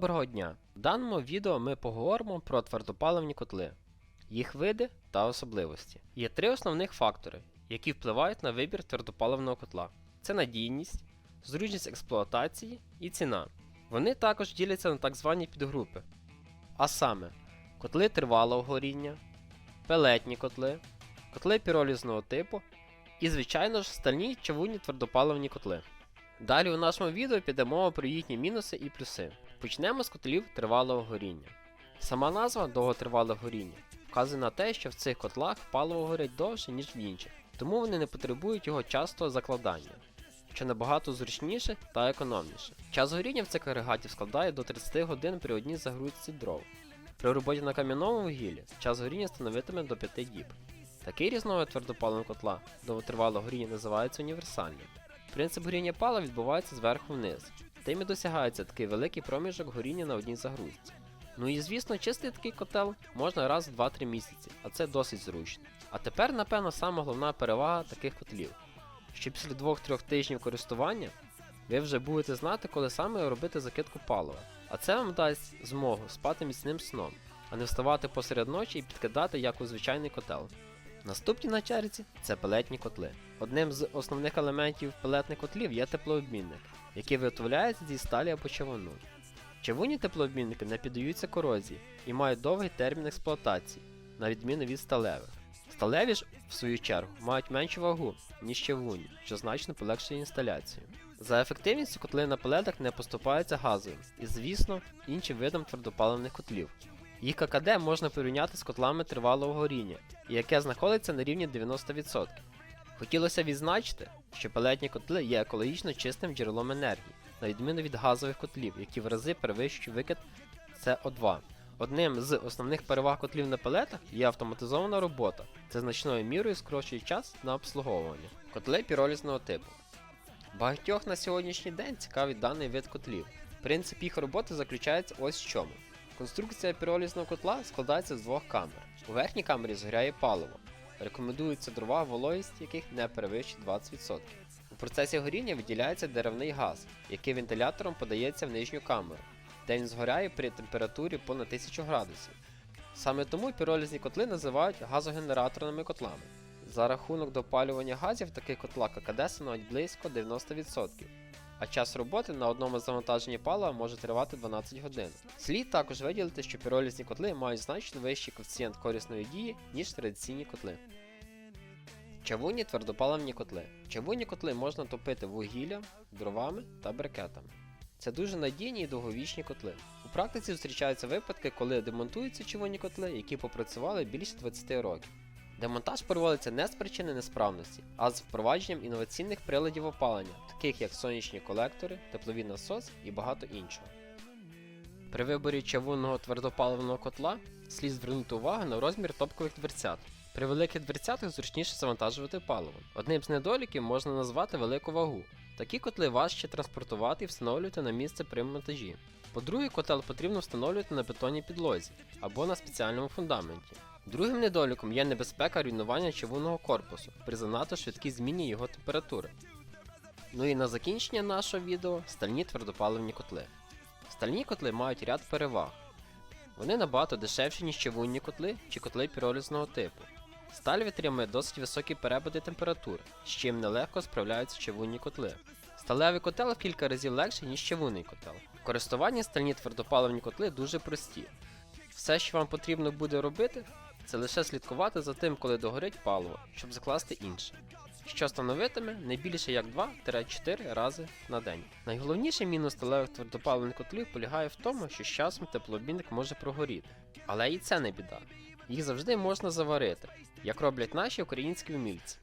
Доброго дня! В даному відео ми поговоримо про твердопаливні котли, їх види та особливості. Є три основних фактори, які впливають на вибір твердопаливного котла: це надійність, зручність експлуатації і ціна. Вони також діляться на так звані підгрупи, а саме котли тривалого горіння, пелетні котли, котли піролізного типу і, звичайно ж, стальні чавунні твердопаливні котли. Далі у нашому відео піде мова про їхні мінуси і плюси. Почнемо з котлів тривалого горіння. Сама назва довготривале горіння вказує на те, що в цих котлах паливо горять довше, ніж в інших, тому вони не потребують його частого закладання, що набагато зручніше та економніше. Час горіння в цих агрегатів складає до 30 годин при одній загрузці дров. При роботі на кам'яному вугіллі час горіння становитиме до 5 діб. Такий різновид твердопаливного котла довготривалого горіння називається універсальним. Принцип горіння пала відбувається зверху вниз. Тим і досягається такий великий проміжок горіння на одній загрузці. Ну і звісно, чистий такий котел можна раз в 2-3 місяці, а це досить зручно. А тепер, напевно, сама головна перевага таких котлів, що після 2-3 тижнів користування ви вже будете знати, коли саме робити закидку палива. А це вам дасть змогу спати міцним сном, а не вставати посеред ночі і підкидати як у звичайний котел. Наступні на черзі це пелетні котли. Одним з основних елементів пелетних котлів є теплообмінник, який виготовляється зі сталі або чавуну. Чавунні теплообмінники не піддаються корозії і мають довгий термін експлуатації, на відміну від сталевих. Сталеві ж, в свою чергу, мають меншу вагу, ніж чавунні, що значно полегшує інсталяцію. За ефективністю котли на пелетах не поступаються газовим і, звісно, іншим видам твердопаливних котлів. Їх ККД можна порівняти з котлами тривалого горіння, яке знаходиться на рівні 90%. Хотілося відзначити, що пелетні котли є екологічно чистим джерелом енергії, на відміну від газових котлів, які в рази перевищують викид СО2. Одним з основних переваг котлів на пелетах є автоматизована робота, це значною мірою скорочує час на обслуговування. Котли піролізного типу. Багатьох на сьогоднішній день цікавить даний вид котлів. Принцип їх роботи заключається ось в чому. Конструкція піролізного котла складається з двох камер. У верхній камері згоряє паливо. Рекомендується дрова, вологість яких не перевищить 20%. У процесі горіння виділяється деревний газ, який вентилятором подається в нижню камеру, де він згоряє при температурі понад 1000 градусів. Саме тому піролізні котли називають газогенераторними котлами. За рахунок допалювання газів в таких котлах ККД становить близько 90%, а час роботи на одному завантаженні палива може тривати 12 годин. Слід також виділити, що піролізні котли мають значно вищий коефіцієнт корисної дії, ніж традиційні котли. Чавунні твердопаливні котли. Чавунні котли можна топити вугіллям, дровами та брикетами. Це дуже надійні і довговічні котли. У практиці зустрічаються випадки, коли демонтуються чавунні котли, які попрацювали більше 20 років. Демонтаж проводиться не з причини несправності, а з впровадженням інноваційних приладів опалення, таких як сонячні колектори, теплові насос і багато іншого. При виборі чавунного твердопаливного котла слід звернути увагу на розмір топкових дверцят. При великих дверцятах зручніше завантажувати паливо. Одним з недоліків можна назвати велику вагу. Такі котли важче транспортувати і встановлювати на місце при монтажі. По-друге, котел потрібно встановлювати на бетонній підлозі або на спеціальному фундаменті. Другим недоліком є небезпека руйнування чавунного корпусу при занадто швидкій зміні його температури. Ну і на закінчення нашого відео стальні твердопаливні котли. Стальні котли мають ряд переваг. Вони набагато дешевші, ніж чавунні котли чи котли піролізного типу. Сталь витримує досить високі перепади температури, з чим нелегко справляються чавунні котли. Сталевий котел в кілька разів легший, ніж чавунний котел. В користуванні стальні твердопаливні котли дуже прості. Все, що вам потрібно буде робити, це лише слідкувати за тим, коли догорить паливо, щоб закласти інше, що становитиме не більше як 2-4 рази на день. Найголовніший мінус сталевих твердопаливних котлів полягає в тому, що з часом теплообмінник може прогоріти. Але і це не біда. Їх завжди можна заварити, як роблять наші українські вмільці.